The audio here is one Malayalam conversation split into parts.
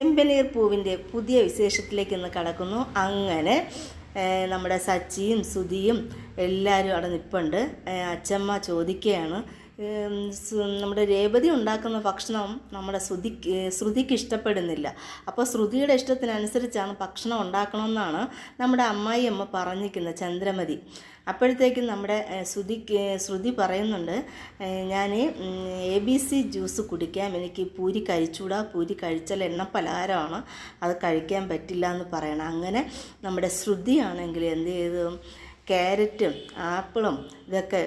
ചെമ്പനീർ പൂവിന്റെ പുതിയ വിശേഷത്തിലേക്ക് ഇന്ന് കടക്കുന്നു. അങ്ങനെ നമ്മുടെ സച്ചിയും സുധിയും എല്ലാവരും അവിടെ നിൽപ്പുണ്ട് അച്ചമ്മ ചോദിക്കുകയാണ് നമ്മുടെ രേവതി ഉണ്ടാക്കുന്ന ഭക്ഷണം നമ്മുടെ ശ്രുതിക്ക് ശ്രുതിക്ക് ഇഷ്ടപ്പെടുന്നില്ല. അപ്പോൾ ശ്രുതിയുടെ ഇഷ്ടത്തിനനുസരിച്ചാണ് ഭക്ഷണം ഉണ്ടാക്കണമെന്നാണ് നമ്മുടെ അമ്മായി അമ്മ പറഞ്ഞിരിക്കുന്നത് ചന്ദ്രമതി. അപ്പോഴത്തേക്കും നമ്മുടെ ശ്രുതി ശ്രുതി പറയുന്നുണ്ട് ഞാൻ എ ബി സി ജ്യൂസ് കുടിക്കാം എനിക്ക് പൂരി കഴിച്ചൂടാ പൂരി കഴിച്ചാൽ എണ്ണ പലഹാരമാണ് അത് കഴിക്കാൻ പറ്റില്ല എന്ന് പറയണം. അങ്ങനെ നമ്മുടെ ശ്രുതിയാണെങ്കിൽ എന്ത് ചെയ്തു? ക്യാരറ്റും ആപ്പിളും ഇതൊക്കെ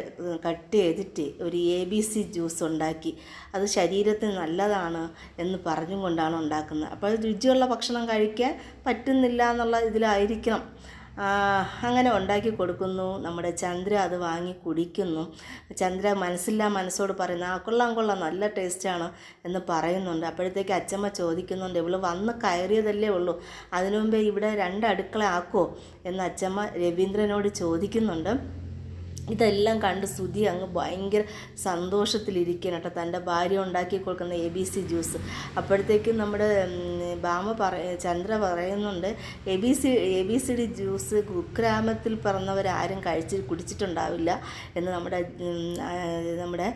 കട്ട് ചെയ്തിട്ട് ഒരു എ ബി സി ജ്യൂസ് ഉണ്ടാക്കി. അത് ശരീരത്തിന് നല്ലതാണ് എന്ന് പറഞ്ഞുകൊണ്ടാണ് ഉണ്ടാക്കുന്നത്. അപ്പോൾ രുചിയുള്ള ഭക്ഷണം കഴിക്കാൻ പറ്റുന്നില്ല എന്നുള്ള ഇതിലായിരിക്കണം. അങ്ങനെ ഉണ്ടാക്കി കൊടുക്കുന്നു. നമ്മുടെ ചന്ദ്ര അത് വാങ്ങി കുടിക്കുന്നു. ചന്ദ്ര മനസ്സില്ലാ മനസ്സോട് പറയുന്നു ആ കൊള്ളാം കൊള്ളാം നല്ല ടേസ്റ്റാണ് എന്ന് പറയുന്നുണ്ട്. അപ്പോഴത്തേക്ക് അച്ചമ്മ ചോദിക്കുന്നുണ്ട് ഇവൾ വന്ന് കയറിയതല്ലേ ഉള്ളൂ? അതിനു മുമ്പേ ഇവിടെ രണ്ട് അടുക്കള ആക്കുമോ എന്ന് അച്ചമ്മ രവീന്ദ്രനോട് ചോദിക്കുന്നുണ്ട്. ഇതെല്ലാം കണ്ട് സുധി അങ്ങ് ഭയങ്കര സന്തോഷത്തിലിരിക്കണം കേട്ടോ. തന്റെ ഭാര്യ ഉണ്ടാക്കി കൊടുക്കുന്ന എ ബി സി ജ്യൂസ് അപ്പോഴത്തേക്കും നമ്മുടെ ഭാമ പറ ചന്ദ്ര പറയുന്നുണ്ട് A B C A B C D juice കുഗ്രാമത്തിൽ പിറന്നവരാരും കഴിച്ച് കുടിച്ചിട്ടുണ്ടാവില്ല എന്ന് നമ്മുടെ നമ്മുടെ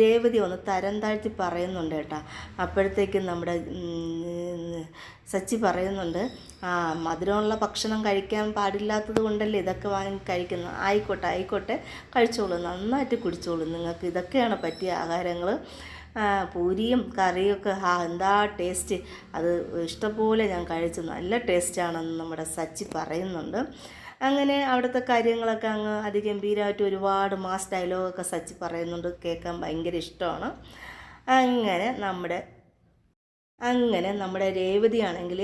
രേവതി ഒന്ന് തരം താഴ്ത്തി പറയുന്നുണ്ട് കേട്ടോ. അപ്പോഴത്തേക്കും നമ്മുടെ സച്ചി പറയുന്നുണ്ട് ആ മധുരമുള്ള ഭക്ഷണം കഴിക്കാൻ പാടില്ലാത്തത് കൊണ്ടല്ലേ ഇതൊക്കെ വാങ്ങി കഴിക്കുന്നത് ആയിക്കോട്ടെ ആയിക്കോട്ടെ കഴിച്ചോളൂ നന്നായിട്ട് കുടിച്ചോളൂ നിങ്ങൾക്ക് ഇതൊക്കെയാണ് പറ്റിയ ആഹാരങ്ങൾ പൂരിയും കറിയൊക്കെ ആ എന്താ ടേസ്റ്റ്? അത് ഇഷ്ടംപോലെ ഞാൻ കഴിച്ചു നല്ല ടേസ്റ്റാണെന്ന് നമ്മുടെ സച്ചി പറയുന്നുണ്ട്. അങ്ങനെ അവിടുത്തെ കാര്യങ്ങളൊക്കെ അങ്ങ് അതിഗംഭീരമായിട്ട് ഒരുപാട് മാസ് ഡയലോഗൊക്കെ സച്ചി പറയുന്നുണ്ട് കേൾക്കാൻ ഭയങ്കര ഇഷ്ടമാണ്. അങ്ങനെ നമ്മുടെ അങ്ങനെ നമ്മുടെ രേവതിയാണെങ്കിൽ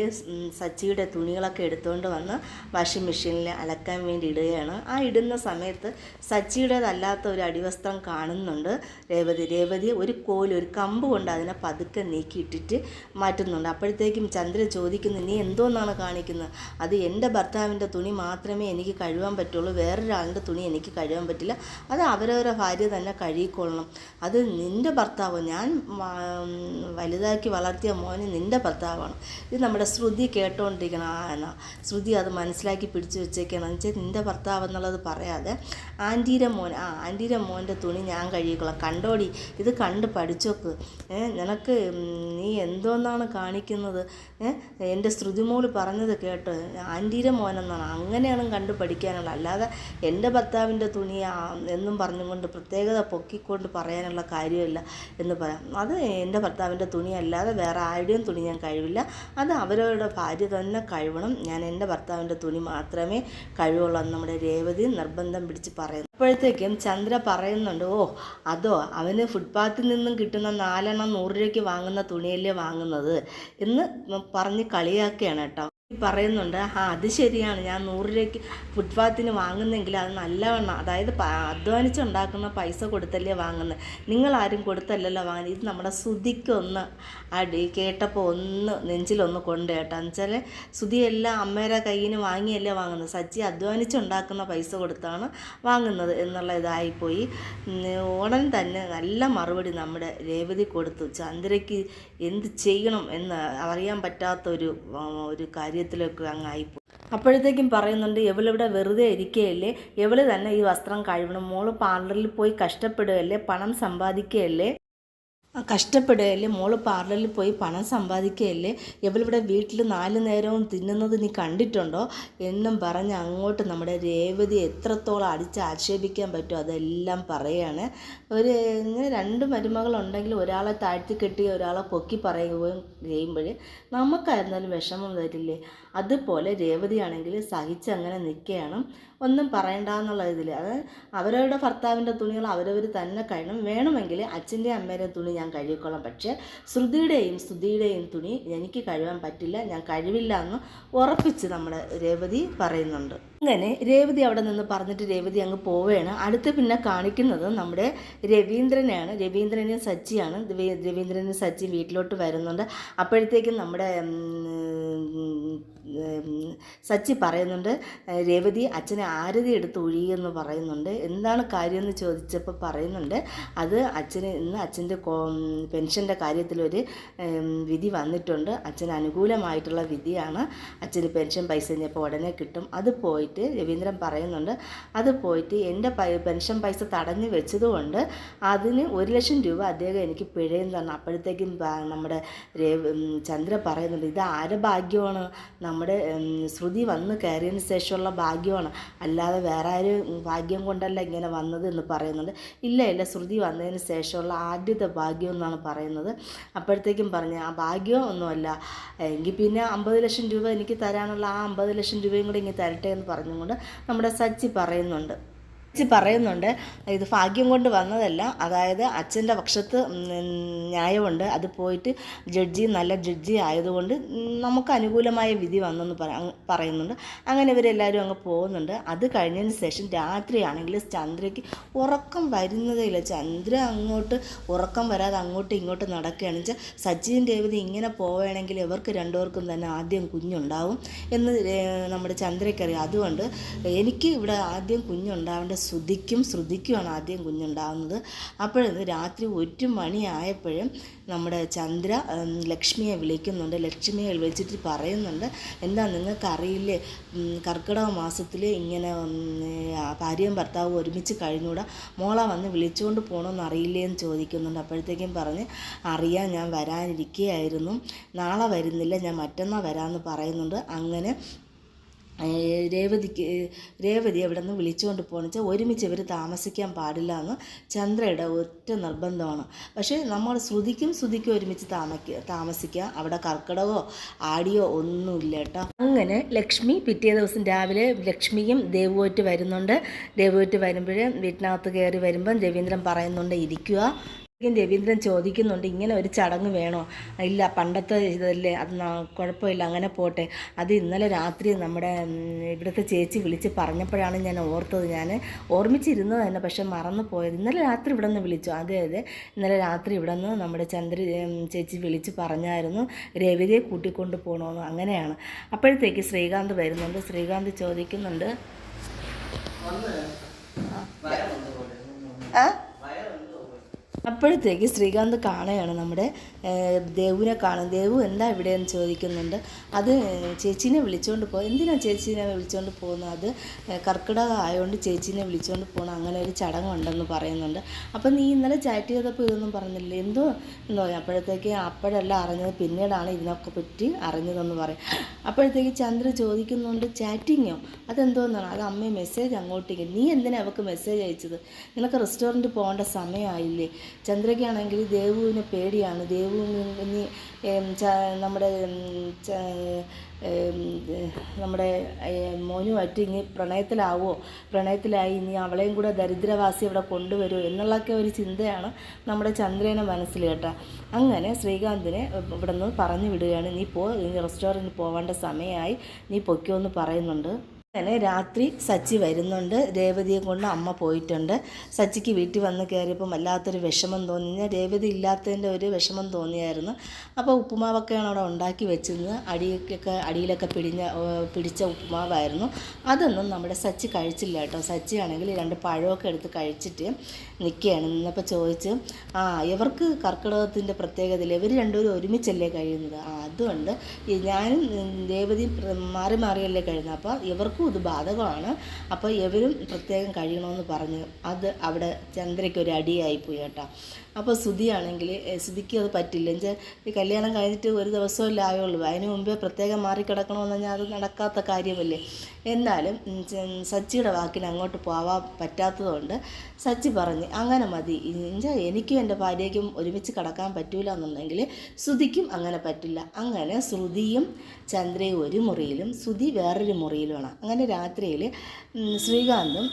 സച്ചിയുടെ തുണികളൊക്കെ എടുത്തുകൊണ്ട് വന്ന് വാഷിംഗ് മെഷീനിൽ അലക്കാൻ വേണ്ടി ഇടുകയാണ്. ആ ഇടുന്ന സമയത്ത് സച്ചിയുടേതല്ലാത്ത ഒരു അടിവസ്ത്രം കാണുന്നുണ്ട് രേവതി. രേവതി ഒരു കോൽ ഒരു കമ്പ് കൊണ്ട് അതിനെ പതുക്കെ നീക്കിയിട്ടിട്ട് മാറ്റുന്നുണ്ട്. അപ്പോഴത്തേക്കും ചന്ദ്ര ചോദിക്കുന്നു നീ എന്തോന്നാണ് കാണിക്കുന്നത്? അത് എന്റെ ഭർത്താവിന്റെ തുണി മാത്രമേ എനിക്ക് കഴുകാൻ പറ്റുള്ളൂ. വേറൊരാളുടെ തുണി എനിക്ക് കഴുകാൻ പറ്റില്ല. അത് അവരവരുടെ ഭാര്യ തന്നെ കഴുകിക്കൊള്ളണം. അത് നിന്റെ ഭർത്താവ്. ഞാൻ വലുതാക്കി വളർത്തിയ മോന് നിന്റെ ഭർത്താവാണ്. ഇത് നമ്മുടെ ശ്രുതി കേട്ടോണ്ടിരിക്കണം ആ എന്നാ. ശ്രുതി അത് മനസ്സിലാക്കി പിടിച്ചു വെച്ചേക്കണം. വെച്ചാൽ നിന്റെ ഭർത്താവ് എന്നുള്ളത് പറയാതെ ആന്റീരെ മോൻ ആ ആന്റീരെ മോന്റെ തുണി ഞാൻ കഴുകിക്കൊള്ളാം കണ്ടോടി ഇത് കണ്ട് പഠിച്ചോക്ക്. നിനക്ക് നീ എന്തോന്നാണ് കാണിക്കുന്നത്? എന്റെ ശ്രുതിമോൾ പറഞ്ഞത് കേട്ടോ ആന്റീരെ മോനെന്നാണ്. അങ്ങനെയാണ് കണ്ട് പഠിക്കാനുള്ള അല്ലാതെ എന്റെ ഭർത്താവിന്റെ തുണി എന്നും പറഞ്ഞുകൊണ്ട് പ്രത്യേകത പൊക്കിക്കൊണ്ട് പറയാനുള്ള കാര്യമില്ല എന്ന് പറയാം. അത് എന്റെ ഭർത്താവിന്റെ തുണി അല്ലാതെ വേറെ ആരുടെയും തുണി ഞാൻ കഴിവില്ല. അത് അവരവരുടെ ഭാര്യ തന്നെ കഴിവണം. ഞാൻ എന്റെ ഭർത്താവിന്റെ തുണി മാത്രമേ കഴിവുള്ളൂ എന്ന് നമ്മുടെ രേവതി നിർബന്ധം പിടിച്ച് പറയുന്നു. അപ്പോഴത്തേക്കും ചന്ദ്ര പറയുന്നുണ്ട് ഓ അതോ അവന് ഫുട്പാത്തിൽ നിന്നും കിട്ടുന്ന നാലെണ്ണം നൂറ് രൂപയ്ക്ക് വാങ്ങുന്ന തുണിയല്ലേ വാങ്ങുന്നത്? എന്ന് പറഞ്ഞ് കളിയാക്കുകയാണ് കേട്ടോ. പറയുന്നുണ്ട് ആ അത് ശരിയാണ്. ഞാൻ നൂറ് രൂപയ്ക്ക് ഫുട്പാത്തിന് വാങ്ങുന്നെങ്കിൽ അത് നല്ലവണ്ണം അതായത് അധ്വാനിച്ചുണ്ടാക്കുന്ന പൈസ കൊടുത്തല്ലേ വാങ്ങുന്നത് നിങ്ങൾ ആരും കൊടുത്തല്ലല്ലോ വാങ്ങുന്നത് ഇത് നമ്മുടെ ശ്രുതിക്കൊന്ന് അടി കേട്ടപ്പോൾ ഒന്ന് നെഞ്ചിലൊന്ന് കൊണ്ട് കേട്ടോ. എന്ന് വെച്ചാൽ സുധിയെല്ലാം അമ്മയുടെ കയ്യിൽ നിന്ന് വാങ്ങിയല്ലേ വാങ്ങുന്നത് സജ്ജി അധ്വാനിച്ചുണ്ടാക്കുന്ന പൈസ കൊടുത്താണ് വാങ്ങുന്നത് എന്നുള്ള ഇതായിപ്പോയി. ഉടൻ തന്നെ നല്ല മറുപടി നമ്മുടെ രേവതി കൊടുത്തു. ചന്ദ്രയ്ക്ക് എന്ത് ചെയ്യണം എന്ന് അറിയാൻ പറ്റാത്ത ഒരു കാര്യം ഒരു കാര്യത്തിലൊക്കെ അങ്ങായിപ്പോയി അപ്പോഴത്തേക്കും പറയുന്നുണ്ട് എവളിവിടെ വെറുതെ ഇരിക്കുകയല്ലേ എവൾ തന്നെ ഈ വസ്ത്രം കഴുകണം. മോൾ പാർലറിൽ പോയി കഷ്ടപ്പെടുകയല്ലേ? പണം സമ്പാദിക്കുകയല്ലേ? കഷ്ടപ്പെടുകയല്ലേ മോൾ പാർലറിൽ പോയി പണം സമ്പാദിക്കുകയല്ലേ ഇവളിവിടെ വീട്ടിൽ നാല് നേരവും തിന്നുന്നത് നീ കണ്ടിട്ടുണ്ടോ? എന്നും പറഞ്ഞ് അങ്ങോട്ട് നമ്മുടെ രേവതി എത്രത്തോളം അടിച്ച് ആക്ഷേപിക്കാൻ പറ്റുമോ അതെല്ലാം പറയാണ്. ഒരു ഇങ്ങനെ രണ്ട് മരുമകളുണ്ടെങ്കിൽ ഒരാളെ താഴ്ത്തി കെട്ടി ഒരാളെ പൊക്കി പറയുകയും ചെയ്യുമ്പോൾ നമുക്കായിരുന്നാലും വിഷമം വരില്ലേ? അതുപോലെ രേവതിയാണെങ്കിൽ സഹിച്ച് അങ്ങനെ നിൽക്കുകയാണ് ഒന്നും പറയണ്ട എന്നുള്ള ഇതിൽ അത് അവരവരുടെ ഭർത്താവിന്റെ തുണികൾ അവരവർ തന്നെ കഴിയണം വേണമെങ്കിൽ അച്ഛന്റെ അമ്മയുടെ തുണി ഞാൻ കഴുകിക്കൊള്ളാം പക്ഷേ ശ്രുതിയുടെയും ശ്രുതിയുടെയും തുണി എനിക്ക് കഴുകാൻ പറ്റില്ല ഞാൻ കഴിവില്ല എന്ന് ഉറപ്പിച്ച് നമ്മുടെ രേവതി പറയുന്നുണ്ട്. അങ്ങനെ രേവതി അവിടെ നിന്ന് പറഞ്ഞിട്ട് രേവതി അങ്ങ് പോവുകയാണ്. അടുത്ത് പിന്നെ കാണിക്കുന്നത് നമ്മുടെ രവീന്ദ്രനെയാണ്. രവീന്ദ്രനും സച്ചിയാണ്. രവീ- രവീന്ദ്രനും സച്ചി വീട്ടിലോട്ട് വരുന്നുണ്ട്. അപ്പോഴത്തേക്കും നമ്മുടെ സച്ചി പറയുന്നുണ്ട് "ഏഹ്, രേവതി അച്ഛനെ ആരതി എടുത്ത് ഒഴിയെന്ന് പറയുന്നുണ്ട്. എന്താണ് കാര്യമെന്ന് ചോദിച്ചപ്പോൾ പറയുന്നുണ്ട് അത് അച്ഛന് ഇന്ന് അച്ഛന്റെ പെൻഷന്റെ കാര്യത്തിലൊരു വിധി വന്നിട്ടുണ്ട്. അച്ഛൻ അനുകൂലമായിട്ടുള്ള വിധിയാണ്. അച്ഛന് പെൻഷൻ പൈസ കഴിഞ്ഞപ്പോൾ ഉടനെ കിട്ടും. അത് പോയിട്ട് രവീന്ദ്രൻ പറയുന്നുണ്ട്. അത് പോയിട്ട് എന്റെ പെൻഷൻ പൈസ തടഞ്ഞു വെച്ചതുകൊണ്ട് അതിന് ഒരു ലക്ഷം രൂപ അദ്ദേഹം എനിക്ക് പിഴയും തന്നു. അപ്പോഴത്തേക്കും നമ്മുടെ ചന്ദ്ര പറയുന്നുണ്ട് ഇത് ആരെ ഭാഗ്യമാണ്? നമ്മുടെ ശ്രുതി വന്ന് കയറിയതിന് ശേഷമുള്ള ഭാഗ്യമാണ്. അല്ലാതെ വേറെ ആരും ഭാഗ്യം കൊണ്ടല്ല ഇങ്ങനെ വന്നത് എന്ന് പറയുന്നുണ്ട്. ഇല്ല ഇല്ല ശ്രുതി വന്നതിന് ശേഷമുള്ള ആദ്യത്തെ ഭാഗ്യം എന്നാണ് പറയുന്നത്. അപ്പോഴത്തേക്കും പറഞ്ഞ് ആ ഭാഗ്യം ഒന്നുമല്ല. എങ്കിൽ പിന്നെ അമ്പത് ലക്ഷം രൂപ എനിക്ക് തരാനുള്ള ആ അമ്പത് ലക്ഷം രൂപയും കൂടി ഇങ്ങനെ തരട്ടെ എന്ന് പറഞ്ഞുകൊണ്ട് നമ്മുടെ സച്ചി പറയുന്നുണ്ട്. സച്ചി പറയുന്നുണ്ട്. ഇത് ഭാഗ്യം കൊണ്ട് വന്നതല്ല. അതായത് അച്ഛന്റെ പക്ഷത്ത് ന്യായമുണ്ട്. അത് പോയിട്ട് ജഡ്ജി നല്ല ജഡ്ജി ആയതുകൊണ്ട് നമുക്ക് അനുകൂലമായ വിധി വന്നെന്ന് പറയുന്നുണ്ട്. അങ്ങനെ ഇവരെല്ലാവരും അങ്ങ് പോകുന്നുണ്ട്. അത് കഴിഞ്ഞതിന് ശേഷം രാത്രിയാണെങ്കിൽ ചന്ദ്രയ്ക്ക് ഉറക്കം വരുന്നതേയില്ല. ചന്ദ്ര അങ്ങോട്ട് ഉറക്കം വരാതെ അങ്ങോട്ടും ഇങ്ങോട്ടും നടക്കുകയാണെന്ന് വെച്ചാൽ സച്ചിൻ രേവതി ഇങ്ങനെ പോവുകയാണെങ്കിൽ ഇവർക്ക് രണ്ടുപേർക്കും തന്നെ ആദ്യം കുഞ്ഞുണ്ടാവും എന്ന് നമ്മുടെ ചന്ദ്രയ്ക്കറിയാം. അതുകൊണ്ട് എനിക്ക് ഇവിടെ ആദ്യം കുഞ്ഞുണ്ടാവേണ്ട ശ്രുതിക്കും ശ്രുതിക്കുമാണ് ആദ്യം കുഞ്ഞുണ്ടാകുന്നത് അപ്പോഴന്ന് രാത്രി ഒരു മണിയായപ്പോഴും നമ്മുടെ ചന്ദ്ര ലക്ഷ്മിയെ വിളിക്കുന്നുണ്ട്. ലക്ഷ്മിയെ വിളിച്ചിട്ട് പറയുന്നുണ്ട്. എന്താ നിങ്ങൾക്കറിയില്ലേ? കർക്കിടക മാസത്തിൽ ഇങ്ങനെ ഭാര്യയും ഭർത്താവും ഒരുമിച്ച് കഴിഞ്ഞൂടാ. മോള വന്ന് വിളിച്ചുകൊണ്ട് പോകണമെന്ന് അറിയില്ലേ എന്ന് ചോദിക്കുന്നുണ്ട്. അപ്പോഴത്തേക്കും പറഞ്ഞ് അറിയാൻ ഞാൻ വരാനിരിക്കുകയായിരുന്നു നാളെ വരുന്നില്ല. ഞാൻ മറ്റന്നാൾ വരാമെന്ന് പറയുന്നുണ്ട്. അങ്ങനെ രേവതിക്ക് രേവതി അവിടെ നിന്ന് വിളിച്ചുകൊണ്ട് പോകണമെന്ന് വെച്ചാൽ ഒരുമിച്ച് ഇവർ താമസിക്കാൻ പാടില്ല എന്ന് ചന്ദ്രയുടെ ഒറ്റ നിർബന്ധമാണ്. പക്ഷേ നമ്മൾ ശ്രുതിക്കും ശ്രുതിക്കും ഒരുമിച്ച് താമക്ക താമസിക്കുക അവിടെ കർക്കിടകോ ആടിയോ ഒന്നുമില്ല കേട്ടോ. അങ്ങനെ ലക്ഷ്മി പിറ്റേ ദിവസം രാവിലെ ലക്ഷ്മിയും ദേവുമായിട്ട് വരുന്നുണ്ട്. ദേവുമായിട്ട് വരുമ്പോഴേ വീട്ടിനകത്ത് കയറി വരുമ്പം രവീന്ദ്രൻ പറയുന്നുണ്ട് ഇരിക്കുക രവീന്ദ്രൻ ചോദിക്കുന്നുണ്ട് ഇങ്ങനെ ഒരു ചടങ്ങ് വേണോ? ഇല്ല പണ്ടത്തെ ഇതല്ലേ അത് കുഴപ്പമില്ല അങ്ങനെ പോട്ടെ. അത് ഇന്നലെ രാത്രി നമ്മുടെ ഇവിടുത്തെ ചേച്ചി വിളിച്ച് പറഞ്ഞപ്പോഴാണ് ഞാൻ ഓർത്തത്. ഞാൻ ഓർമ്മിച്ചിരുന്നത് തന്നെ പക്ഷെ മറന്നു പോയത്. ഇന്നലെ രാത്രി ഇവിടെ നിന്ന് വിളിച്ചു. അതെ അതെ ഇന്നലെ രാത്രി ഇവിടെ നിന്ന് നമ്മുടെ ചന്ദ്ര ചേച്ചി വിളിച്ച് പറഞ്ഞായിരുന്നു രവിതയെ കൂട്ടിക്കൊണ്ട് പോകണമെന്ന് അങ്ങനെയാണ്. അപ്പോഴത്തേക്ക് ശ്രീകാന്ത് വരുന്നുണ്ട്. ശ്രീകാന്ത് ചോദിക്കുന്നുണ്ട്. ആ? അപ്പോഴത്തേക്ക് ശ്രീകാന്ത് കാണുകയാണ് നമ്മുടെ ദേവുവിനെ കാണും ദേവു എന്താ ഇവിടെയെന്ന് ചോദിക്കുന്നുണ്ട്. അത് ചേച്ചീനെ വിളിച്ചുകൊണ്ട് പോകും എന്തിനാണ് ചേച്ചീനെ വിളിച്ചുകൊണ്ട് പോകുന്നത്? അത് കർക്കിടക ആയതുകൊണ്ട് ചേച്ചീനെ വിളിച്ചുകൊണ്ട് പോകണം അങ്ങനെ ഒരു ചടങ്ങുണ്ടെന്ന് പറയുന്നുണ്ട്. അപ്പം നീ ഇന്നലെ ചാറ്റ് ചെയ്തപ്പോൾ ഇതൊന്നും പറഞ്ഞില്ല? എന്തോ എന്തോ? അപ്പോഴത്തേക്ക് അപ്പോഴല്ല അറിഞ്ഞത്. പിന്നീടാണ് ഇതിനൊക്കെ പറ്റി അറിഞ്ഞതെന്ന് പറയും. അപ്പോഴത്തേക്ക് ചന്ദ്ര ചോദിക്കുന്നുണ്ട് ചാറ്റിങ്ങോ? അതെന്തോന്നാണ്? അത് അമ്മയെ മെസ്സേജ് അങ്ങോട്ടേക്ക്. നീ എന്തിനാണ് അവൾക്ക് മെസ്സേജ് അയച്ചത്? നിനക്ക് റെസ്റ്റോറന്റ് പോകേണ്ട സമയമായില്ലേ ചന്ദ്രയ്ക്കാണെങ്കിൽ ദേവുവിനെ പേടിയാണ്. ദേവു ഇനി നമ്മുടെ നമ്മുടെ മോനുമായിട്ട് ഇനി പ്രണയത്തിലാവോ? പ്രണയത്തിലായി ഇനി അവളെയും കൂടെ ദരിദ്രവാസി ഇവിടെ കൊണ്ടുവരുമോ എന്നുള്ളൊക്കെ ഒരു ചിന്തയാണ് നമ്മുടെ ചന്ദ്രേനെ മനസ്സിൽ കേട്ടോ. അങ്ങനെ ശ്രീകാന്തിനെ ഇവിടെ നിന്ന് പറഞ്ഞു വിടുകയാണ്. നീ പോ റെസ്റ്റോറന്റിൽ പോവേണ്ട സമയമായി. നീ പൊക്കിയോ എന്ന് പറയുന്നുണ്ട്. അങ്ങനെ രാത്രി സച്ചി വരുന്നുണ്ട്. രേവതിയെ കൊണ്ട് അമ്മ പോയിട്ടുണ്ട്. സച്ചിക്ക് വീട്ടിൽ വന്ന് കയറിയപ്പം വല്ലാത്തൊരു വിഷമം തോന്നി. രേവതി ഇല്ലാത്തതിന്റെ ഒരു വിഷമം തോന്നിയായിരുന്നു. അപ്പോൾ ഉപ്പുമാവൊക്കെയാണ് അവിടെ ഉണ്ടാക്കി വെച്ചിരുന്നത്. അടിയൊക്കെ അടിയിലൊക്കെ പിടിഞ്ഞ പിടിച്ച ഉപ്പുമാവായിരുന്നു. അതൊന്നും നമ്മുടെ സച്ചി കഴിച്ചില്ല കേട്ടോ. സച്ചി ആണെങ്കിൽ രണ്ട് പഴമൊക്കെ എടുത്ത് കഴിച്ചിട്ട് നിൽക്കുകയാണ്. നിന്നപ്പോൾ ചോദിച്ച് ആ ഇവർക്ക് കർക്കിടകത്തിന്റെ പ്രത്യേകതയിൽ ഇവർ രണ്ടുപേരും ഒരുമിച്ചല്ലേ കഴിയുന്നത്? അതുകൊണ്ട് ഞാനും രേവതിയും മാറി മാറിയല്ലേ കഴിയുന്നത്. അപ്പോൾ ഇവർക്കും ഇത് ബാധകമാണ്. അപ്പോൾ ഇവരും പ്രത്യേകം കഴിയണമെന്ന് പറഞ്ഞു. അത് അവിടെ ചന്ദ്രയ്ക്ക് ഒരു അടിയായിപ്പോയി കേട്ടോ. അപ്പോൾ ശ്രുതിയാണെങ്കിൽ ശ്രുതിക്ക് അത് പറ്റില്ല. എന്നുവെച്ചാൽ ഈ കല്യാണം കഴിഞ്ഞിട്ട് ഒരു ദിവസമല്ലേ ആയുള്ളൂ. അതിന് മുമ്പേ പ്രത്യേകം മാറിക്കിടക്കണമെന്ന് പറഞ്ഞാൽ അത് നടക്കാത്ത കാര്യമല്ലേ? എന്നാലും സച്ചിയുടെ വാക്കിന് അങ്ങോട്ട് പോവാൻ പറ്റാത്തതുകൊണ്ട് സച്ചി പറഞ്ഞ് അങ്ങനെ മതി. എന്നുവെച്ചാൽ എനിക്കും എന്റെ ഭാര്യയ്ക്കും ഒരുമിച്ച് കിടക്കാൻ പറ്റൂല എന്നുണ്ടെങ്കിൽ ശ്രുതിക്കും അങ്ങനെ പറ്റില്ല. അങ്ങനെ ശ്രുതിയും ചന്ദ്രയും ഒരു മുറിയിലും ശ്രുതി വേറൊരു മുറിയിലുമാണ്. അങ്ങനെ രാത്രിയിൽ ശ്രീകാന്തും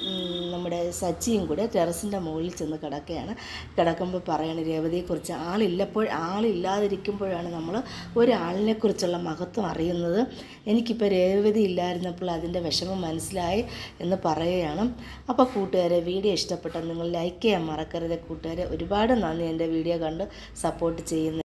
നമ്മുടെ സച്ചിയും കൂടെ ടെറസിന്റെ മുകളിൽ ചെന്ന് കിടക്കുകയാണ്. കിടക്കുമ്പോൾ പറയണ രേവതിയെക്കുറിച്ച് ആളില്ലപ്പോൾ ആളില്ലാതിരിക്കുമ്പോഴാണ് നമ്മൾ ഒരാളിനെക്കുറിച്ചുള്ള മഹത്വം അറിയുന്നത്. എനിക്കിപ്പോൾ രേവതി ഇല്ലായിരുന്നപ്പോൾ അതിന്റെ വിഷമം മനസ്സിലായി എന്ന് പറയുകയാണ്. അപ്പോൾ കൂട്ടുകാരെ വീഡിയോ ഇഷ്ടപ്പെട്ടാൽ നിങ്ങൾ ലൈക്ക് ചെയ്യാൻ മറക്കരുത്. കൂട്ടുകാരെ ഒരുപാട് നന്ദി. എന്റെ വീഡിയോ കണ്ട് സപ്പോർട്ട് ചെയ്യുന്നത്